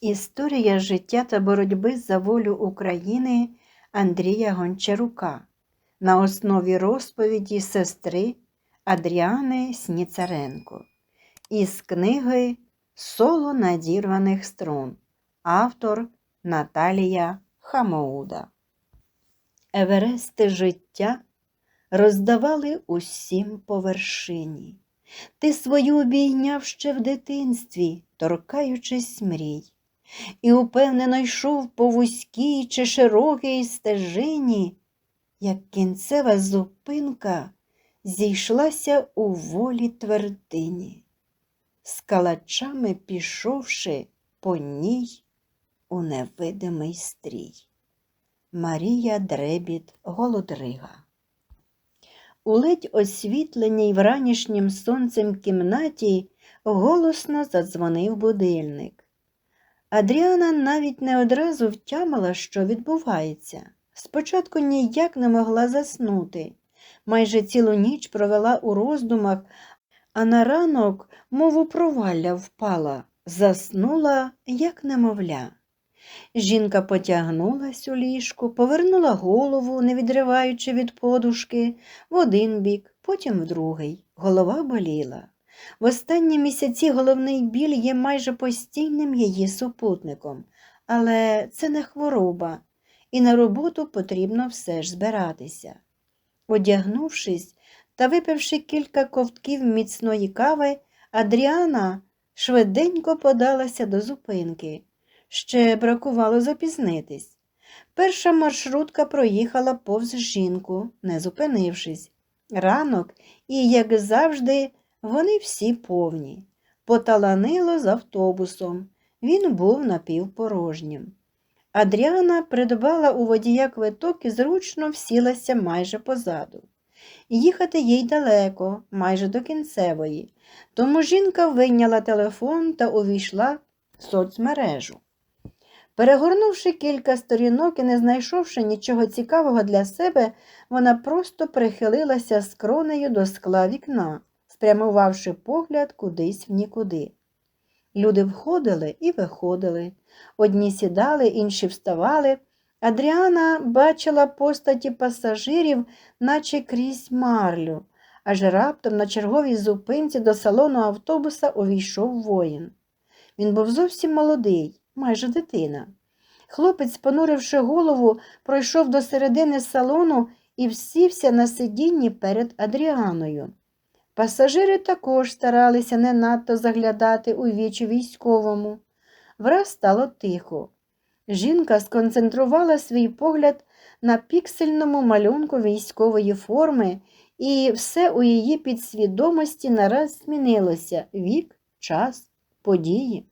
Історія життя та боротьби за волю України Андрія Гончарука на основі розповіді сестри Адріани Сніцаренко із книги Соло надірваних струн. Автор Наталія Хамоуда. Еверести життя роздавали усім по вершині. Ти свою обійняв ще в дитинстві, торкаючись мрій, і упевнено йшов по вузькій чи широкій стежині, як кінцева зупинка зійшлася у волі твердині, з калачами пішовши по ній у невидимий стрій. Марія Дребіт Голодрига у ледь освітленій вранішнім сонцем кімнаті голосно задзвонив будильник. Адріана навіть не одразу втямила, що відбувається. Спочатку ніяк не могла заснути. Майже цілу ніч провела у роздумах, а на ранок, мов у провалля впала, заснула, як немовля. Жінка потягнулась у ліжку, повернула голову, не відриваючи від подушки, в один бік, потім в другий. Голова боліла. В останні місяці головний біль є майже постійним її супутником, але це не хвороба, і на роботу потрібно все ж збиратися. Одягнувшись та випивши кілька ковтків міцної кави, Адріана швиденько подалася до зупинки. Ще бракувало запізнитись. Перша маршрутка проїхала повз жінку, не зупинившись. Ранок і, як завжди, вони всі повні. Поталанило з автобусом. Він був напівпорожнім. Адріана придбала у водія квиток і зручно всілася майже позаду. Їхати їй далеко, майже до кінцевої, тому жінка вийняла телефон та увійшла в соцмережу. Перегорнувши кілька сторінок і не знайшовши нічого цікавого для себе, вона просто прихилилася скронею до скла вікна, спрямувавши погляд кудись в нікуди. Люди входили і виходили. Одні сідали, інші вставали. Адріана бачила постаті пасажирів, наче крізь марлю, аж раптом на черговій зупинці до салону автобуса увійшов воїн. Він був зовсім молодий, майже дитина. Хлопець, понуривши голову, пройшов до середини салону і всівся на сидінні перед Адріаною. Пасажири також старалися не надто заглядати у вічі військовому. Враз стало тихо. Жінка сконцентрувала свій погляд на піксельному малюнку військової форми, і все у її підсвідомості нараз змінилося вік, час, події.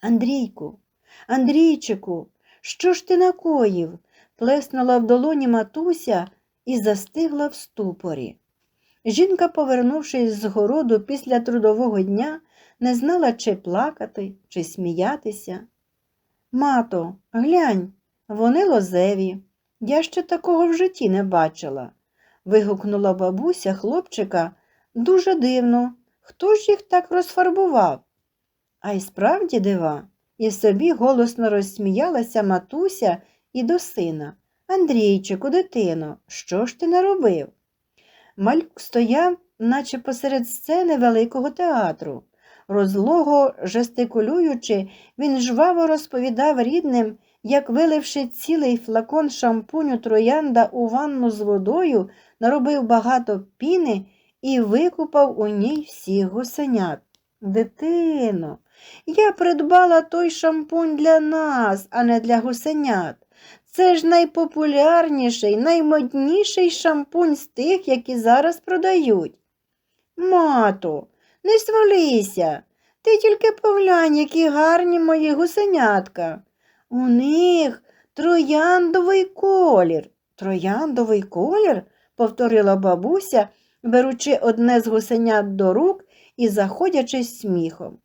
Андрійку, Андрійчику, що ж ти накоїв? плеснула в долоні матуся і застигла в ступорі. Жінка, повернувшись з городу після трудового дня, не знала, чи плакати, чи сміятися. Мато, глянь, вони лозеві. Я ще такого в житті не бачила. вигукнула бабуся хлопчика дуже дивно. Хто ж їх так розфарбував? А й справді дива, і собі голосно розсміялася матуся і до сина. Андрійчику, дитино, що ж ти наробив? Малюк стояв, наче посеред сцени великого театру. Розлого жестикулюючи, він жваво розповідав рідним, як, виливши цілий флакон шампуню троянда у ванну з водою, наробив багато піни і викупав у ній всіх гусенят. Дитино, я придбала той шампунь для нас, а не для гусенят. Це ж найпопулярніший, наймодніший шампунь з тих, які зараз продають. Мато, не свалися, ти тільки поглянь, які гарні мої гусенятка. У них трояндовий колір. Трояндовий колір, повторила бабуся, беручи одне з гусенят до рук і заходячись сміхом.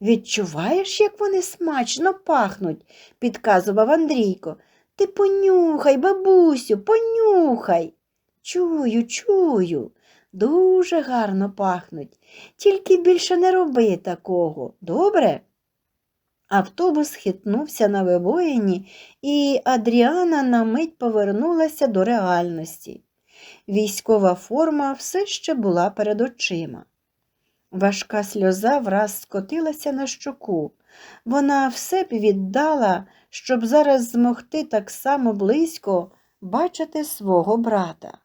Відчуваєш, як вони смачно пахнуть, підказував Андрійко. Ти понюхай, бабусю, понюхай. Чую, чую, дуже гарно пахнуть. Тільки більше не роби такого, добре? Автобус хитнувся на вибоїні, і Адріана на мить повернулася до реальності. Військова форма все ще була перед очима. Важка сльоза враз скотилася на щоку. Вона все б віддала, щоб зараз змогти так само близько бачити свого брата.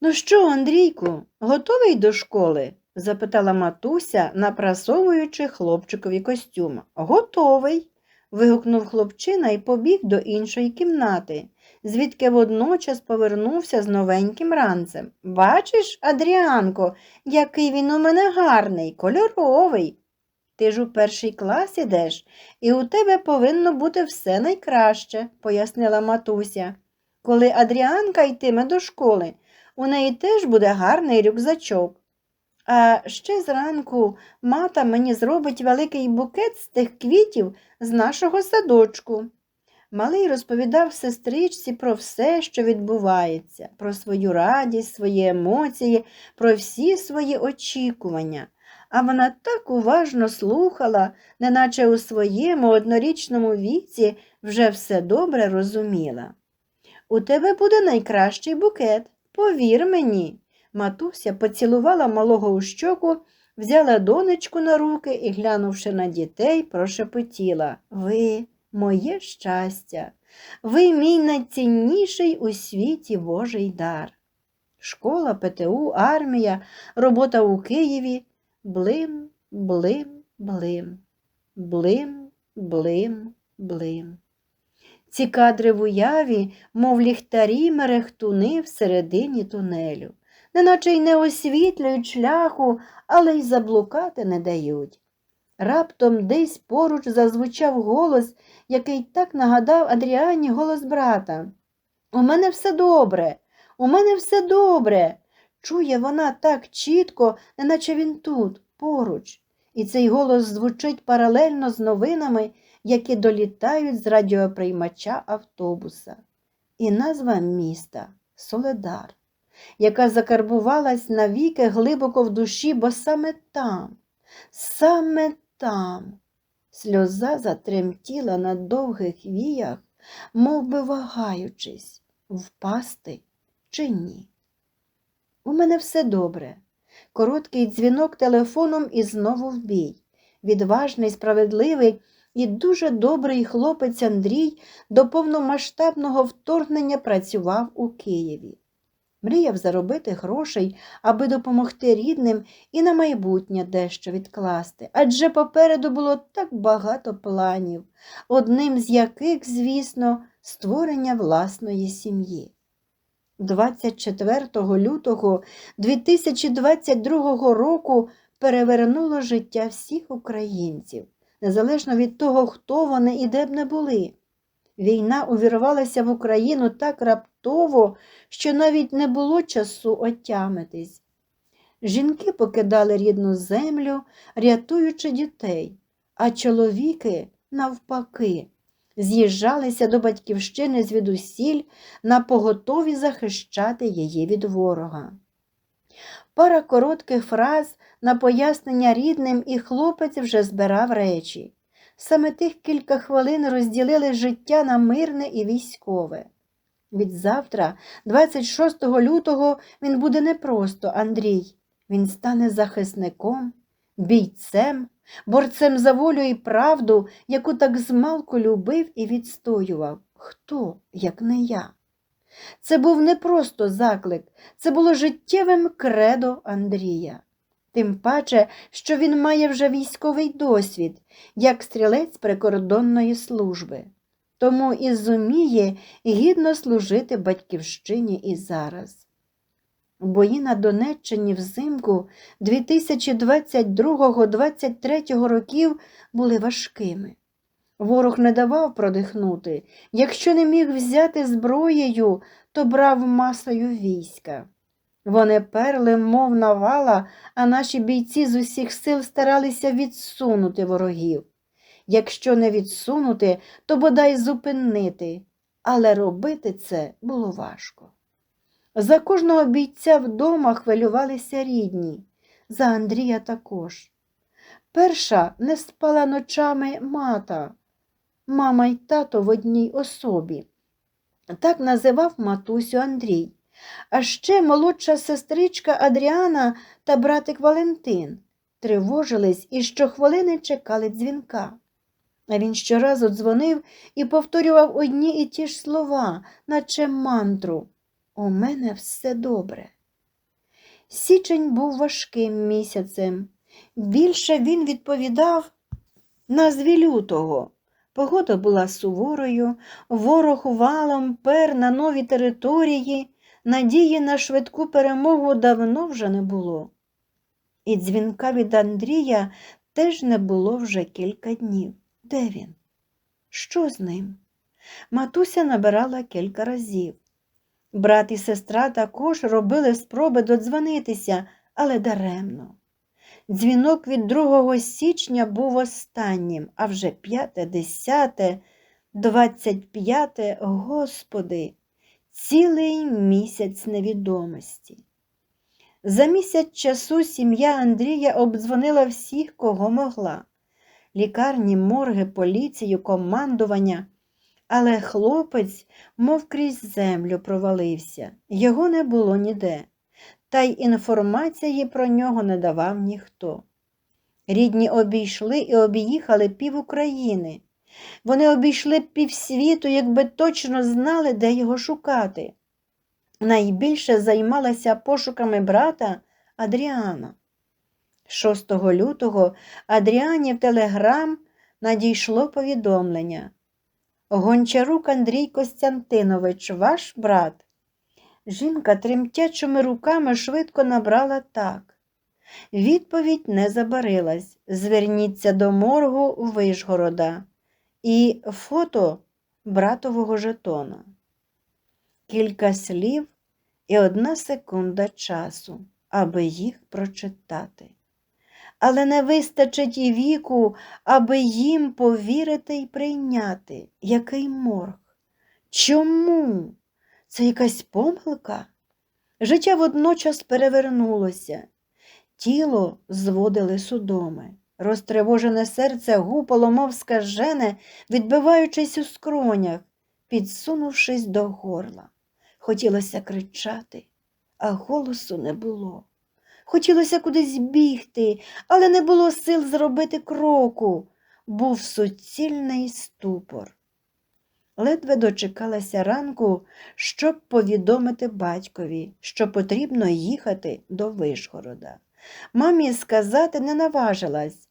Ну що, Андрійку, готовий до школи? запитала матуся, напрасовуючи хлопчикові костюм. Готовий. вигукнув хлопчина і побіг до іншої кімнати, звідки водночас повернувся з новеньким ранцем. Бачиш, Адріанко, який він у мене гарний, кольоровий. Ти ж у перший клас ідеш, і у тебе повинно бути все найкраще, пояснила матуся. Коли Адріанка йтиме до школи, у неї теж буде гарний рюкзачок. А ще зранку мата мені зробить великий букет з тих квітів з нашого садочку. Малий розповідав сестричці про все, що відбувається, про свою радість, свої емоції, про всі свої очікування. А вона так уважно слухала, неначе у своєму однорічному віці вже все добре розуміла. У тебе буде найкращий букет, повір мені. Матуся поцілувала малого у щоку, взяла донечку на руки і, глянувши на дітей, прошепотіла Ви моє щастя, ви мій найцінніший у світі Божий дар. Школа, ПТУ, армія, робота у Києві блим, блим, блим, блим, блим, блим. Ці кадри в уяві, мов ліхтарі мерехтуни всередині тунелю неначе й не освітлюють шляху, але й заблукати не дають. Раптом десь поруч зазвучав голос, який так нагадав Адріані голос брата. У мене все добре, у мене все добре. Чує вона так чітко, неначе він тут, поруч, і цей голос звучить паралельно з новинами, які долітають з радіоприймача автобуса. І назва міста Соледар яка закарбувалась навіки глибоко в душі, бо саме там, саме там сльоза затремтіла на довгих віях, мов би вагаючись, впасти чи ні. У мене все добре. Короткий дзвінок телефоном і знову в бій. Відважний, справедливий і дуже добрий хлопець Андрій до повномасштабного вторгнення працював у Києві мріяв заробити грошей, аби допомогти рідним і на майбутнє дещо відкласти. Адже попереду було так багато планів, одним з яких, звісно, створення власної сім'ї. 24 лютого 2022 року перевернуло життя всіх українців, незалежно від того, хто вони і де б не були. Війна увірвалася в Україну так раптово, що навіть не було часу отямитись. Жінки покидали рідну землю, рятуючи дітей, а чоловіки, навпаки, з'їжджалися до батьківщини звідусіль на поготові захищати її від ворога. Пара коротких фраз на пояснення рідним, і хлопець вже збирав речі. Саме тих кілька хвилин розділили життя на мирне і військове. Від завтра, 26 лютого, він буде не просто Андрій. Він стане захисником, бійцем, борцем за волю і правду, яку так змалку любив і відстоював. Хто, як не я? Це був не просто заклик, це було життєвим кредо Андрія. Тим паче, що він має вже військовий досвід, як стрілець прикордонної служби, тому і зуміє гідно служити батьківщині і зараз. Бої на Донеччині взимку 2022-2023 років були важкими. Ворог не давав продихнути, якщо не міг взяти зброєю, то брав масою війська. Вони перли, мов навала, а наші бійці з усіх сил старалися відсунути ворогів. Якщо не відсунути, то бодай зупинити, але робити це було важко. За кожного бійця вдома хвилювалися рідні, за Андрія також. Перша не спала ночами мата, мама й тато в одній особі. Так називав матусю Андрій. А ще молодша сестричка Адріана та братик Валентин тривожились і щохвилини чекали дзвінка. А він щоразу дзвонив і повторював одні і ті ж слова, наче мантру. У мене все добре. Січень був важким місяцем. Більше він відповідав назві лютого. Погода була суворою, ворог валом пер на нові території, надії на швидку перемогу давно вже не було. І дзвінка від Андрія теж не було вже кілька днів. Де він? Що з ним? Матуся набирала кілька разів. Брат і сестра також робили спроби додзвонитися, але даремно. Дзвінок від 2 січня був останнім, а вже 5, 10, 25, Господи, цілий місяць невідомості. За місяць часу сім'я Андрія обдзвонила всіх, кого могла. Лікарні, морги, поліцію, командування. Але хлопець, мов крізь землю, провалився. Його не було ніде та й інформації про нього не давав ніхто. Рідні обійшли і об'їхали пів України. Вони обійшли півсвіту, якби точно знали, де його шукати. Найбільше займалася пошуками брата Адріана. 6 лютого Адріані в телеграм надійшло повідомлення. Гончарук Андрій Костянтинович, ваш брат. Жінка тремтячими руками швидко набрала так. Відповідь не забарилась. Зверніться до моргу Вишгорода і фото братового жетона. Кілька слів і одна секунда часу, аби їх прочитати. Але не вистачить і віку, аби їм повірити і прийняти, який морг. Чому? Це якась помилка? Життя водночас перевернулося, тіло зводили судоми. Розтривожене серце гупало, мов скажене, відбиваючись у скронях, підсунувшись до горла. Хотілося кричати, а голосу не було. Хотілося кудись бігти, але не було сил зробити кроку. Був суцільний ступор ледве дочекалася ранку, щоб повідомити батькові, що потрібно їхати до Вишгорода. Мамі сказати не наважилась.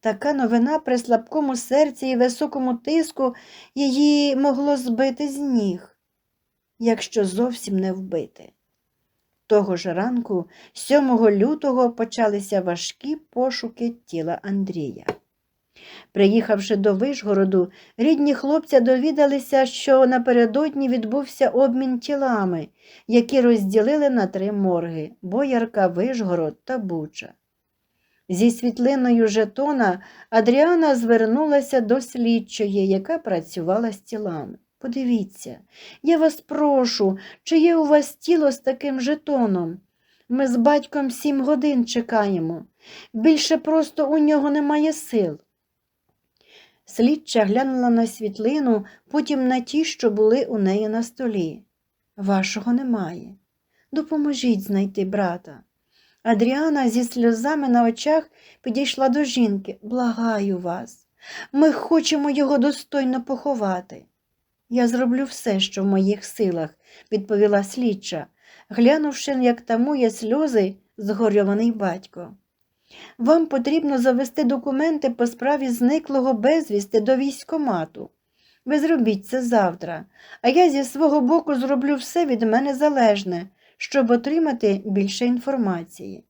Така новина при слабкому серці і високому тиску її могло збити з ніг, якщо зовсім не вбити. Того ж ранку, 7 лютого, почалися важкі пошуки тіла Андрія. Приїхавши до Вишгороду, рідні хлопця довідалися, що напередодні відбувся обмін тілами, які розділили на три морги Боярка, Вишгород та Буча. Зі світлиною жетона Адріана звернулася до слідчої, яка працювала з тілами. Подивіться, я вас прошу, чи є у вас тіло з таким жетоном? Ми з батьком сім годин чекаємо. Більше просто у нього немає сил. Слідча глянула на світлину, потім на ті, що були у неї на столі. Вашого немає. Допоможіть знайти брата. Адріана зі сльозами на очах підійшла до жінки. Благаю вас. Ми хочемо його достойно поховати. Я зроблю все, що в моїх силах, відповіла слідча, глянувши, як тамує сльози згорьований батько. Вам потрібно завести документи по справі зниклого безвісти до військомату. Ви зробіть це завтра, а я зі свого боку зроблю все від мене залежне, щоб отримати більше інформації.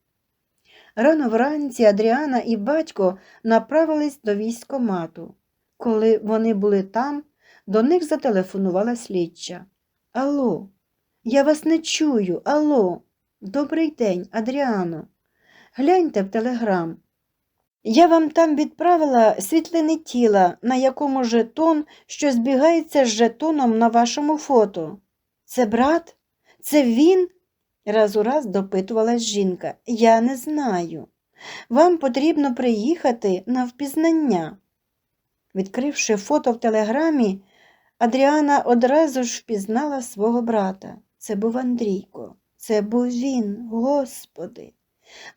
Рано вранці Адріана і батько направились до військомату. Коли вони були там, до них зателефонувала слідча. Алло, я вас не чую, алло. Добрий день, Адріано. Гляньте в телеграм. Я вам там відправила світлини тіла, на якому жетон, що збігається з жетоном на вашому фото. Це брат? Це він? раз у раз допитувалась жінка. Я не знаю. вам потрібно приїхати на впізнання. Відкривши фото в телеграмі, Адріана одразу ж впізнала свого брата. Це був Андрійко, це був він, Господи.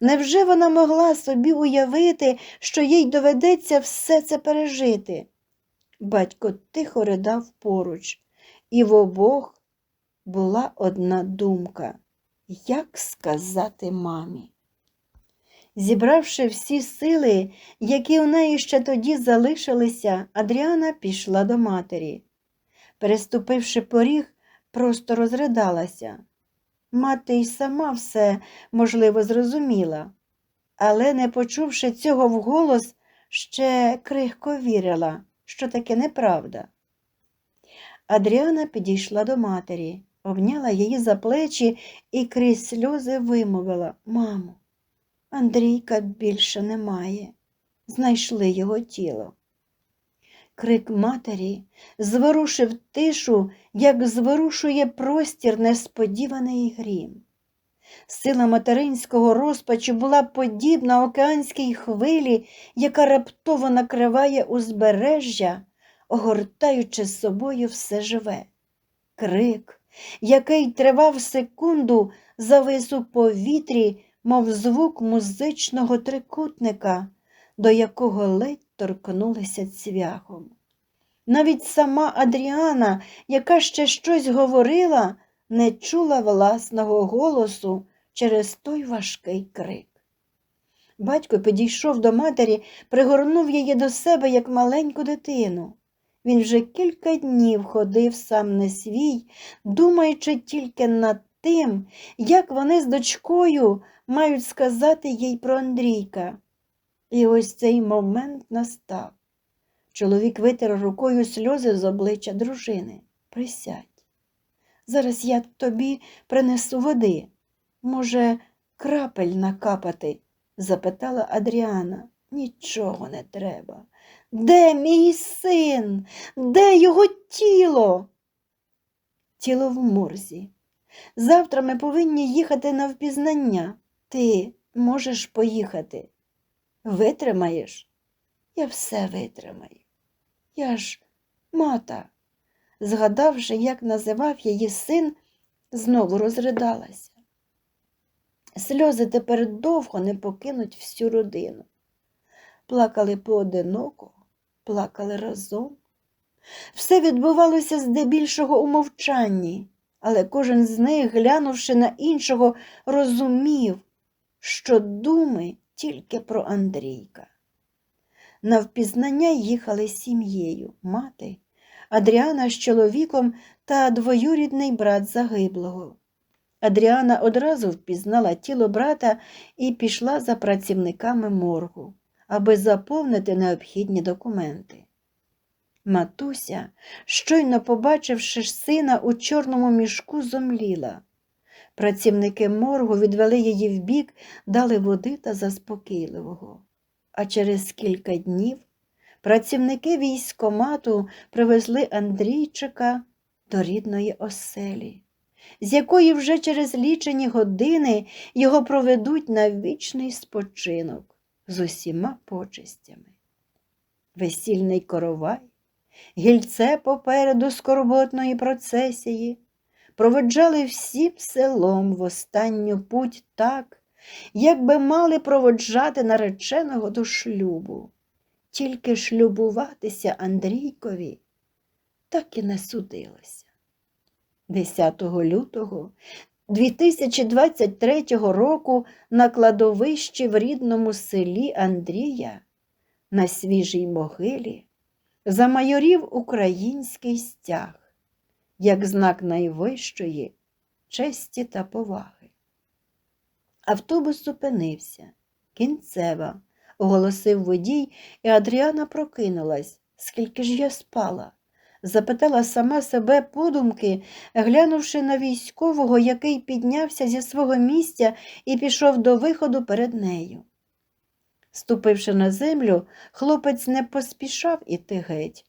Невже вона могла собі уявити, що їй доведеться все це пережити? Батько тихо ридав поруч, і в обох була одна думка як сказати мамі. Зібравши всі сили, які у неї ще тоді залишилися, Адріана пішла до матері. Переступивши поріг, просто розридалася. Мати й сама все, можливо, зрозуміла, але, не почувши цього вголос, ще крихко вірила, що таке неправда. Адріана підійшла до матері, обняла її за плечі і крізь сльози вимовила Мамо, Андрійка більше немає. Знайшли його тіло. Крик матері зворушив тишу, як зворушує простір несподіваний грім. Сила материнського розпачу була подібна океанській хвилі, яка раптово накриває узбережжя, огортаючи з собою все живе. Крик, який тривав секунду, завис у повітрі, мов звук музичного трикутника, до якого ледь торкнулися цвяхом. Навіть сама Адріана, яка ще щось говорила, не чула власного голосу через той важкий крик. Батько підійшов до матері, пригорнув її до себе, як маленьку дитину. Він вже кілька днів ходив сам не свій, думаючи тільки над тим, як вони з дочкою мають сказати їй про Андрійка. І ось цей момент настав. Чоловік витер рукою сльози з обличчя дружини. Присядь. Зараз я тобі принесу води. Може, крапель накапати? запитала Адріана. Нічого не треба. Де мій син? Де його тіло? Тіло в морзі. Завтра ми повинні їхати на впізнання. Ти можеш поїхати. Витримаєш? Я все витримаю. Я ж мата, згадавши, як називав її син, знову розридалася. Сльози тепер довго не покинуть всю родину. Плакали поодиноко, плакали разом. Все відбувалося здебільшого у мовчанні, але кожен з них, глянувши на іншого, розумів, що думи тільки про Андрійка. На впізнання їхали сім'єю, мати, Адріана з чоловіком та двоюрідний брат загиблого. Адріана одразу впізнала тіло брата і пішла за працівниками моргу, аби заповнити необхідні документи. Матуся, щойно побачивши сина у чорному мішку, зомліла. Працівники моргу відвели її вбік, дали води та заспокійливого. А через кілька днів працівники військомату привезли Андрійчика до рідної оселі, з якої вже через лічені години його проведуть на вічний спочинок з усіма почестями. Весільний коровай, гільце попереду скорботної процесії проводжали всім селом в останню путь так, як би мали проводжати нареченого до шлюбу. Тільки шлюбуватися Андрійкові так і не судилося. 10 лютого 2023 року на кладовищі в рідному селі Андрія на свіжій могилі замайорів український стяг як знак найвищої честі та поваги. Автобус зупинився. Кінцева, оголосив водій, і Адріана прокинулась. Скільки ж я спала? запитала сама себе подумки, глянувши на військового, який піднявся зі свого місця і пішов до виходу перед нею. Ступивши на землю, хлопець не поспішав іти геть.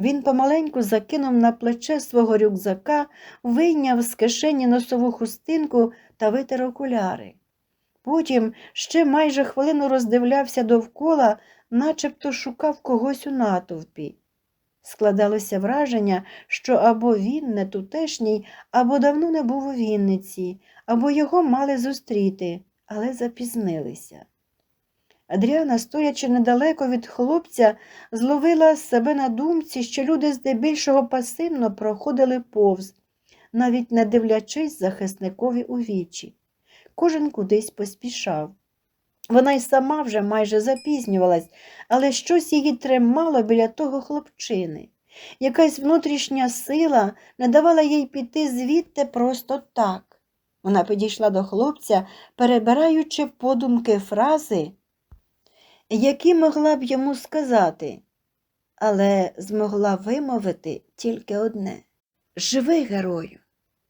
Він помаленьку закинув на плече свого рюкзака, вийняв з кишені носову хустинку та витер окуляри. Потім ще майже хвилину роздивлявся довкола, начебто шукав когось у натовпі. Складалося враження, що або він не тутешній, або давно не був у Вінниці, або його мали зустріти, але запізнилися. Адріана, стоячи недалеко від хлопця, зловила себе на думці, що люди здебільшого пасивно проходили повз, навіть не дивлячись захисникові у вічі. Кожен кудись поспішав. Вона й сама вже майже запізнювалась, але щось її тримало біля того хлопчини. Якась внутрішня сила не давала їй піти звідти просто так. Вона підійшла до хлопця, перебираючи подумки фрази, які могла б йому сказати, але змогла вимовити тільки одне Живи, герою,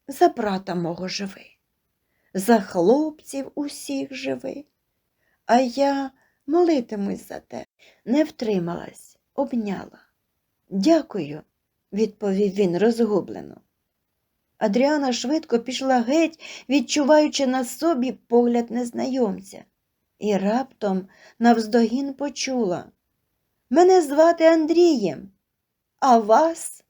за брата мого живи, за хлопців усіх живи, а я молитимусь за те. Не втрималась, обняла. Дякую, відповів він розгублено. Адріана швидко пішла геть, відчуваючи на собі погляд незнайомця, і раптом навздогін почула. Мене звати Андрієм, а вас?